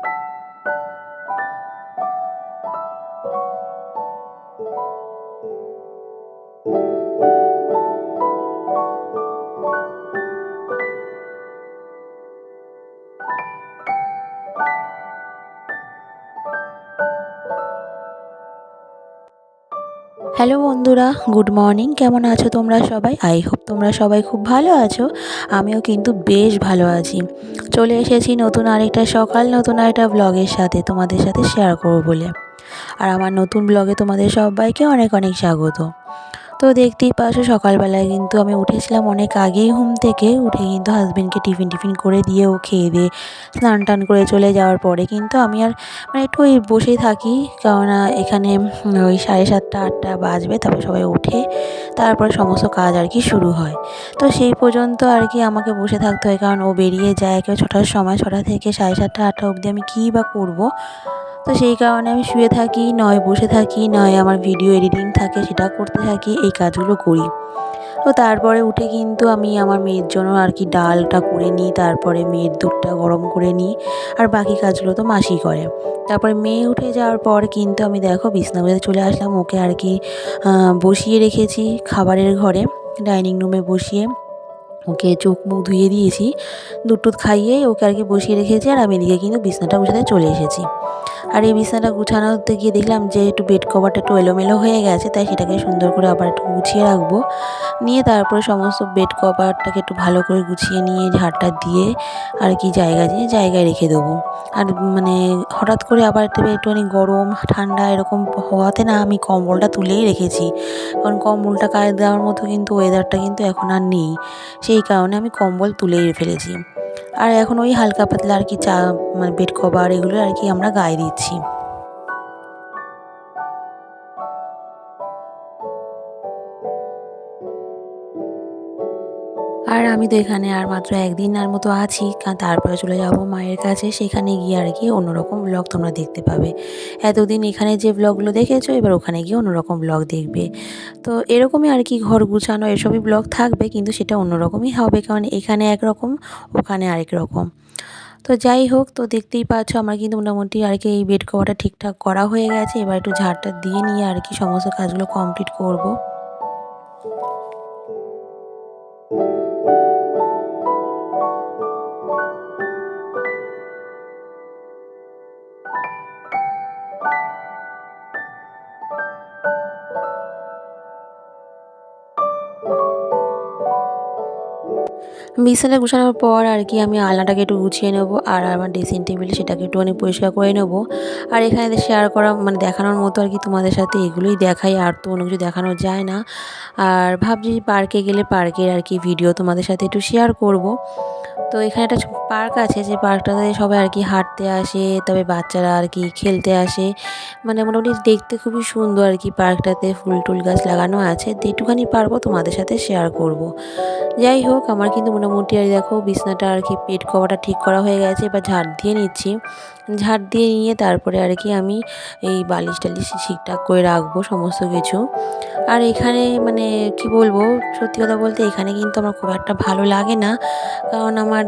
you hello বন্ধুরা, good morning. কেমন আছো তোমরা সবাই? আই হোপ তোমরা সবাই খুব ভালো আছো। আমিও কিন্তু বেশ ভালো আছি। চলে এসেছি নতুন আরেকটা সকাল, নতুন আরেকটা ব্লগের সাথে তোমাদের সাথে শেয়ার করব বলে। আর আমার নতুন ব্লগে তোমাদের সবাইকে অনেক অনেক স্বাগত। তো দেখতেই পাচ্ছ সকালবেলায় কিন্তু আমি উঠেছিলাম অনেক আগেই ঘুম থেকে, উঠে কিন্তু হাজব্যান্ডকে টিফিন টিফিন করে দিয়ে ও খেয়ে দিয়ে স্নান টান করে চলে যাওয়ার পরে কিন্তু আমি আর মানে একটু ওই বসেই থাকি, কেননা এখানে ওই সাড়ে সাতটা, আটটা বাজবে, তারপর সবাই উঠে তারপরে সমস্ত কাজ আর কি শুরু হয়। তো সেই পর্যন্ত আর কি আমাকে বসে থাকতে হয়, কারণ ও বেরিয়ে যায় একেবারে ছটার সময়, ছটা থেকে সাড়ে সাতটা, আটটা অবধি আমি কী বা করব তো সেই কারণে আমি শুয়ে থাকি, নয় বসে থাকি, নয় আমার ভিডিও এডিটিং থাকে, সেটা করতে থাকি, এই কাজগুলো করি। তো তারপরে উঠে কিন্তু আমি আমার মেয়ের জন্য আর কি ডালটা করে নিই, তারপরে মেয়ের দুধটা গরম করে নিই, আর বাকি কাজগুলো তো মাসি করে। তারপরে মেয়ে উঠে যাওয়ার পর কিন্তু আমি দেখো বিছনাগুলোতে চলে আসলাম, ওকে আর কি বসিয়ে রেখেছি খাবারের ঘরে, ডাইনিং রুমে বসিয়ে। ওকে চোখ মুখ ধুয়ে দিয়েছি দুধ খাইয়ে ওকে আর কি বসিয়ে রেখেছি আর আমি এদিকে কিন্তু বিছনাটা গুছাতে চলে এসেছি। আর এই বিছানাটা গুছানোতে গিয়ে দেখলাম যে একটু বেড কভারটা একটু এলোমেলো হয়ে গেছে, তাই সেটাকে সুন্দর করে আবার একটু গুছিয়ে রাখব। নিয়ে তারপরে সমস্ত বেড কভারটাকে একটু ভালো করে গুছিয়ে নিয়ে ঝাড়টা দিয়ে আর কি জায়গা দিয়ে জায়গায় রেখে দেবো। আর মানে হঠাৎ করে আবার একটু একটুখানি গরম, ঠান্ডা এরকম হওয়াতে না আমি কম্বলটা তুলেই রেখেছি। কারণ কম্বলটা গায়ে দেওয়ার মতো কিন্তু ওয়েদারটা কিন্তু এখন আর নেই। সেই কারণে আমি কম্বল তুলে ফেলেছি। আর এখন ওই হালকা পাতলা আর কি চা মানে বেড কভার এগুলো আর কি আমরা গায়ে দিচ্ছি। আর আমি তো এখানে আর মাত্র একদিন আর মতো আছি কারণ তারপরে চলে যাব মায়ের কাছে। সেখানে গিয়ে আর কি অন্যরকম ব্লগ তোমরা দেখতে পাবে। এতদিন এখানে যে ব্লগগুলো দেখেছ, এবার ওখানে গিয়ে অন্যরকম ব্লগ দেখবে। তো এরকমই আর কি ঘর গুছানো, এসবই ব্লগ থাকবে, কিন্তু সেটা অন্যরকমই হবে, কারণ এখানে একরকম, ওখানে আরেক রকম। তো যাই হোক, তো দেখতেই পাচ্ছ আমার কিন্তু মোটামুটি আর কি এই বেড কভারটা ঠিকঠাক করা হয়ে গেছে। এবার একটু ঝাড়টা দিয়ে নিয়ে আর কি সমস্ত কাজগুলো কমপ্লিট করব। বিছানা গুছানোর পর আর কি আমি আলনাটাকে একটু গুছিয়ে নেব আর আমার ড্রেসিং টেবিল সেটাকে একটুখানি পরিষ্কার করে নেব। আর এখানে শেয়ার করা মানে দেখানোর মতো আর কি তোমাদের সাথে এগুলোই দেখাই, আর তো অন্য কিছু দেখানো যায় না। আর ভাবছি পার্কে গেলে পার্কের আর কি ভিডিও তোমাদের সাথে একটু শেয়ার করব। তো এখানে একটা পার্ক আছে, যে পার্কটাতে সবাই আর কি হাঁটতে আসে, তবে বাচ্চারা আর কি খেলতে আসে। মানে মোটামুটি দেখতে খুবই সুন্দর আর কি পার্কটাতে ফুল টুল গাছ লাগানো আছে। তো একটুখানি পারব তোমাদের সাথে শেয়ার করব। যাই হোক, আমার কিন্তু মোটামুটি আর দেখো বিছনাটা আর কি পেট কভারটা ঠিক করা হয়ে গেছে, এবার ঝাড় দিয়ে নিচ্ছি। ঝাড় দিয়ে নিয়ে তারপরে আর কি আমি এই বালিশ টালিশ ঠিকঠাক করে রাখব সমস্ত কিছু। আর এখানে মানে কি বলব, সত্যি কথা বলতে এখানে কিন্তু আমার খুব একটা ভালো লাগে না। কারণ আমার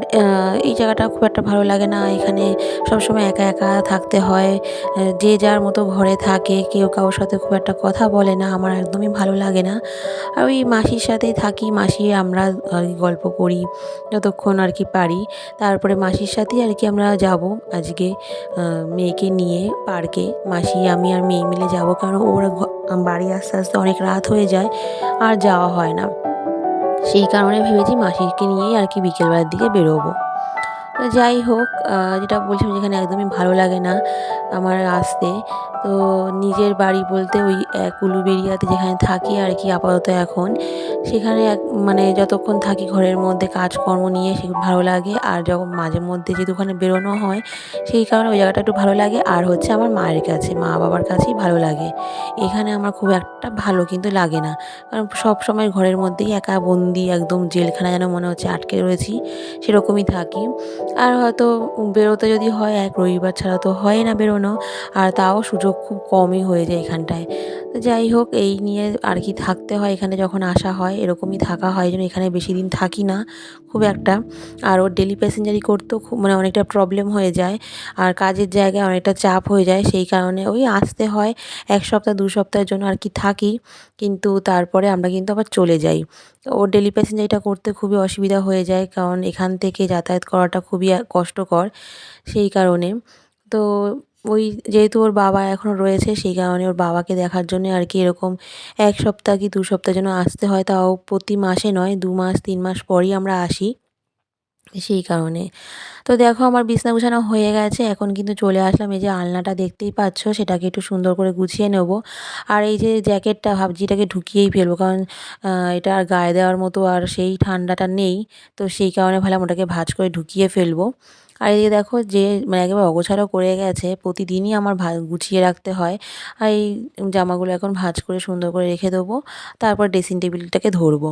এই জায়গাটা খুব একটা ভালো লাগে না। এখানে সবসময় একা একা থাকতে হয়। যে যার মতো ঘরে থাকে, কেউ কারোর সাথে খুব একটা কথা বলে না। আমার একদমই ভালো লাগে না। আর ওই মাসির সাথেই থাকি, মাসি আমরা গল্প করি, যতক্ষণ আর কি পারি। তারপরে মাসির সাথেই আর কি আমরা যাব আজকে। মেয়েকে নিয়ে পার্কে। মাসি, আমি আর মেয়ে মিলে যাব কারণ ওরা বাড়ি আস্তে আস্তে অনেক রাত হয়ে যায় আর যাওয়া হয় না। সেই কারণে ভেবেছি মাসিকে নিয়েই আর কি বিকেলবেলার দিকে বেরোবো। যাই হোক যেটা বলছিলাম যেখানে একদমই ভালো লাগে না আমার আসতে। তো নিজের বাড়ি বলতে ওই উলুবেরিয়াতে যেখানে থাকি আর কি আপাতত এখন। সেখানে এক মানে যতক্ষণ থাকি ঘরের মধ্যে কাজকর্ম নিয়ে সে ভালো লাগে। আর যখন মাঝে মধ্যে যেহেতু ওখানে বেরোনো হয়, সেই কারণে ওই জায়গাটা একটু ভালো লাগে। আর হচ্ছে আমার মায়ের কাছে, মা বাবার কাছেই ভালো লাগে। এখানে আমার খুব একটা ভালো কিন্তু লাগে না। কারণ সব সময় ঘরের মধ্যেই একা বন্দি, একদম জেলখানা যেন মনে হচ্ছে আটকে রয়েছি, সেরকমই থাকি। আর হয়তো বেরোতে যদি হয়, এক রবিবার ছাড়া তো হয় না বেরোনো। আর তাও সুযোগ খুব কমই হয়ে যায় এখানটায়। তো যাই হোক, এই নিয়ে আর কি থাকতে হয় এখানে যখন আসা হয়, এরকমই থাকা হয় যেন এখানে বেশি দিন থাকি না, খুব একটা। আর ওর ডেলি প্যাসেঞ্জারি করতেও খুব মানে অনেকটা প্রবলেম হয়ে যায়, আর কাজের জায়গায় অনেকটা চাপ হয়ে যায়, সেই কারণে ওই আসতে হয়, এক সপ্তাহ, দু সপ্তাহের জন্য আর কি থাকি, কিন্তু তারপরে আমরা কিন্তু আবার চলে যাই। ওর ডেলি প্যাসেঞ্জারিটা করতে খুবই অসুবিধা হয়ে যায়, কারণ এখান থেকে যাতায়াত করাটা খুবই কষ্টকর, সেই কারণে। তো ওই যেহেতু ওর বাবা এখনও রয়েছে, সেই কারণে ওর বাবাকে দেখার জন্য আর কি এরকম এক সপ্তাহ কি দু সপ্তাহ যেন আসতে হয়, তাও প্রতি মাসে নয়, দু মাস, তিন মাস পরই আমরা আসি সেই কারণে। তো দেখো আমার বিছনা গুছানো হয়ে গেছে, এখন কিন্তু চলে আসলাম এই যে আলনাটা দেখতেই পাচ্ছ, সেটাকে একটু সুন্দর করে গুছিয়ে নেব। আর এই যে জ্যাকেটটা ভাবছি এটাকে ঢুকিয়েই ফেলব, কারণ এটা আর গায়ে দেওয়ার মতো আর সেই ঠান্ডাটা নেই, তো সেই কারণে ভাবলাম ওটাকে ভাজ করে ঢুকিয়ে ফেলব। আর এদিকে দেখো যে মানে একেবারে অগোছালো করে গেছে, প্রতিদিনই আমার ভা, গুছিয়ে রাখতে হয়। আর এই জামাগুলো এখন ভাঁজ করে সুন্দর করে রেখে দেবো, তারপর ড্রেসিং টেবিলটাকে ধরবো।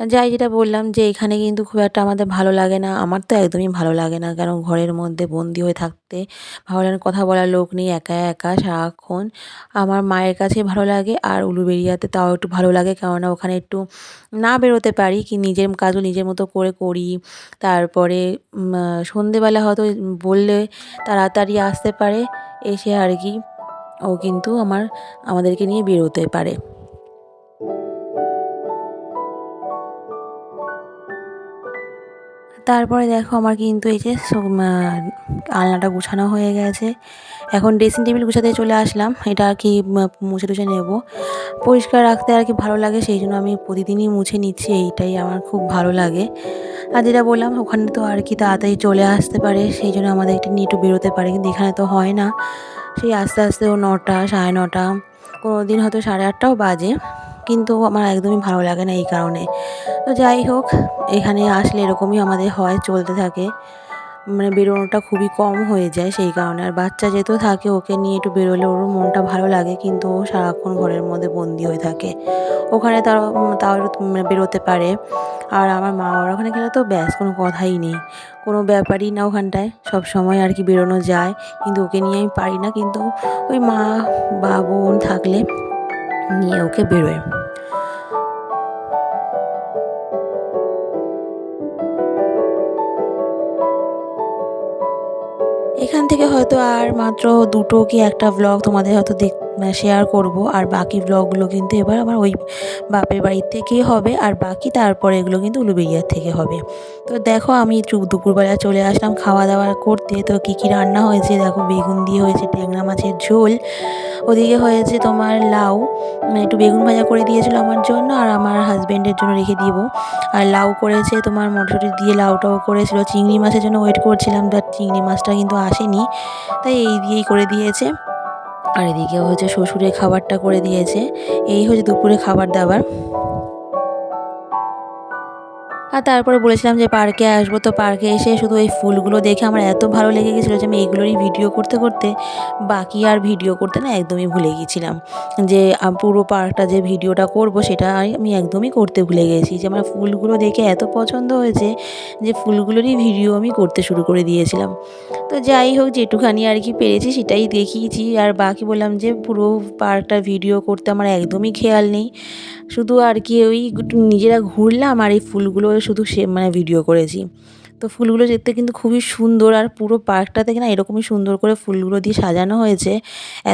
যাই যেটা বললাম যে এখানে কিন্তু খুব একটা আমাদের ভালো লাগে না। আমার তো একদমই ভালো লাগে না। কারণ ঘরের মধ্যে বন্দি হয়ে থাকতে ভালো লাগে কথা বলার লোক নেই, একা একা সারাক্ষণ। আমার মায়ের কাছে ভালো লাগে আর উলুবেরিয়াতে তাও একটু ভালো লাগে। কেননা ওখানে একটু না বেরোতে পারি, কি নিজের কাজও নিজের মতো করে করি। তারপরে সন্ধেবেলা হয়তো বললে তাড়াতাড়ি আসতে পারে, এসে আর কি ও কিন্তু আমার, আমাদেরকে নিয়ে বেরোতে পারে। তারপরে দেখো আমার কিন্তু এই যে আলনাটা গুছানো হয়ে গেছে। এখন ড্রেসিং টেবিল গুছাতে চলে আসলাম। এটা আর কি মুছে টুছে নেব। পরিষ্কার রাখতে আর কি ভালো লাগে, সেই জন্য আমি প্রতিদিনই মুছে নিচ্ছি। এইটাই আমার খুব ভালো লাগে। আর যেটা বললাম, ওখানে তো আর কি তাড়াতাড়ি চলে আসতে পারে, সেই জন্য আমাদের একটু নিয়ে একটু বেরোতে পারে, কিন্তু এখানে তো হয় না। সেই আস্তে আস্তে ও নটা, সাড়ে নটা কোনো দিন হয়তো সাড়ে আটটাও বাজে। কিন্তু আমার একদমই ভালো লাগে না এই কারণে। তো যাই হোক, এখানে আসলে এরকমই আমাদের হয়, চলতে থাকে। মানে বেরোনোটা খুবই কম হয়ে যায় সেই কারণে। আর বাচ্চা যেহেতু থাকে, ওকে নিয়ে একটু বেরোলে ওর মনটা ভালো লাগে, কিন্তু ও সারাক্ষণ ঘরের মধ্যে বন্দি হয়ে থাকে। ওখানে তার তাও বেরোতে পারে। আর আমার মা বাবার ওখানে গেলে তো ব্যাস, কোনো কথাই নেই। কোনো ব্যাপারই না ওখানটায়। সব সময় আর কি বেরোনো যায়। কিন্তু ওকে নিয়ে আমি পারি না। কিন্তু ওই মা বা বোন থাকলে নিয়ে ওকে বেরোয়। এখান থেকে হয়তো আর মাত্র দুটো কি একটা ব্লগ তোমাদের হয়তো দেখ শেয়ার করব। আর বাকি ব্লগগুলো কিন্তু এবার আমার ওই বাপের বাড়ির থেকেই হবে। আর বাকি তারপরে এগুলো কিন্তু উলুবেরিয়ার থেকে হবে। তো দেখো আমি দুপুরবেলা চলে আসলাম খাওয়া দাওয়া করতে। তো কী কী রান্না হয়েছে? দেখো বেগুন দিয়ে হয়েছে ট্যাংরা মাছের ঝোল। ওদিকে হয়েছে তোমার লাউ। মানে একটু বেগুন ভাজা করে দিয়েছিল আমার জন্য আর আমার হাজব্যান্ডের জন্য রেখে দিব। আর লাউ করেছে তোমার মটরশুঁটি দিয়ে লাউটাও করেছিল। চিংড়ি মাছের জন্য ওয়েট করছিলাম বাট চিংড়ি মাছটা কিন্তু আসেনি। তাই এই দিয়েই করে দিয়েছে। আর এদিকে হচ্ছে শ্বশুরে খাবারটা করে দিয়েছে। এই হচ্ছে দুপুরে খাবার দাবার। আর তারপরে বলেছিলাম যে পার্কে আসব, তো পার্কে এসে শুধু এই ফুলগুলো দেখে আমার এত ভালো লেগে গেছিল যে আমি এইগুলোরই ভিডিও করতে করতে বাকি আর ভিডিও করতে না একদমই ভুলে গিয়েছিলাম যে পুরো পার্কটা যে ভিডিওটা করব সেটা আমি একদমই করতে ভুলে গেছি। যে আমার ফুলগুলো দেখে এত পছন্দ হয়েছে যে ফুলগুলোরই ভিডিও আমি করতে শুরু করে দিয়েছিলাম। তো যাই হোক, যেটুখানি আর কি পেরেছি সেটাই দেখিয়েছি। আর বাকি বললাম যে পুরো পার্কটার ভিডিও করতে আমার একদমই খেয়াল নেই। শুধু আর কি ওই নিজেরা ঘুরলাম আর এই ফুলগুলো শুধু সে মানে ভিডিও করেছি। তো ফুলগুলো দেখতে কিন্তু খুবই সুন্দর আর পুরো পার্কটাতে না এরকমই সুন্দর করে ফুলগুলো দিয়ে সাজানো হয়েছে।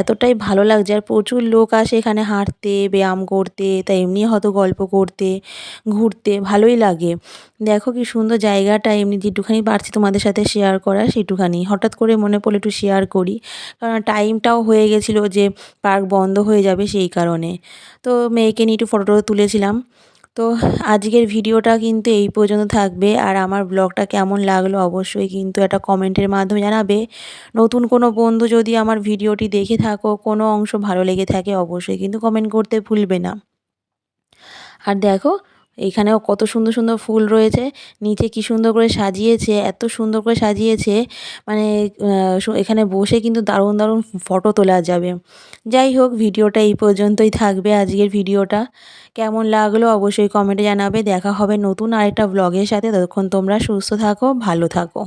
এতটাই ভালো লাগছে আর প্রচুর লোক আসে এখানে হাঁটতে, ব্যায়াম করতে, তা এমনি হয়তো গল্প করতে, ঘুরতে, ভালোই লাগে। দেখো কি সুন্দর জায়গাটা, এমনি যেটুখানি পারছি তোমাদের সাথে শেয়ার করা সেটুখানি। হঠাৎ করে মনে পড়লে একটু শেয়ার করি, কারণ টাইমটাও হয়ে গেছিল যে পার্ক বন্ধ হয়ে যাবে সেই কারণে। তো মেয়েকে নিয়ে একটু ফটো তুলেছিলাম। তো আজকের ভিডিওটা কিন্তু এই পর্যন্ত থাকবে। আর আমার ব্লগটা কেমন লাগল অবশ্যই কিন্তু একটা কমেন্টের মাধ্যমে জানাবে। নতুন কোনো বন্ধু যদি আমার ভিডিওটি দেখে থাকো, কোনো অংশ ভালো লেগে থাকে, অবশ্যই কিন্তু কমেন্ট করতে ভুলবে না। আর দেখো এখানেও কত সুন্দর সুন্দর ফুল রয়েছে। নিচে কি সুন্দর করে সাজিয়েছে, এত সুন্দর করে সাজিয়েছে। মানে এখানে বসে কিন্তু দারুণ দারুণ ফটো তোলা যাবে। যাই হোক, ভিডিওটা এই পর্যন্তই থাকবে আজকের ভিডিওটা। কেমন লাগল অবশ্যই কমেন্টে জানাবে। দেখা হবে নতুন আরেকটা ব্লগের সাথে। ততক্ষণ তোমরা সুস্থ থাকো, ভালো থাকো।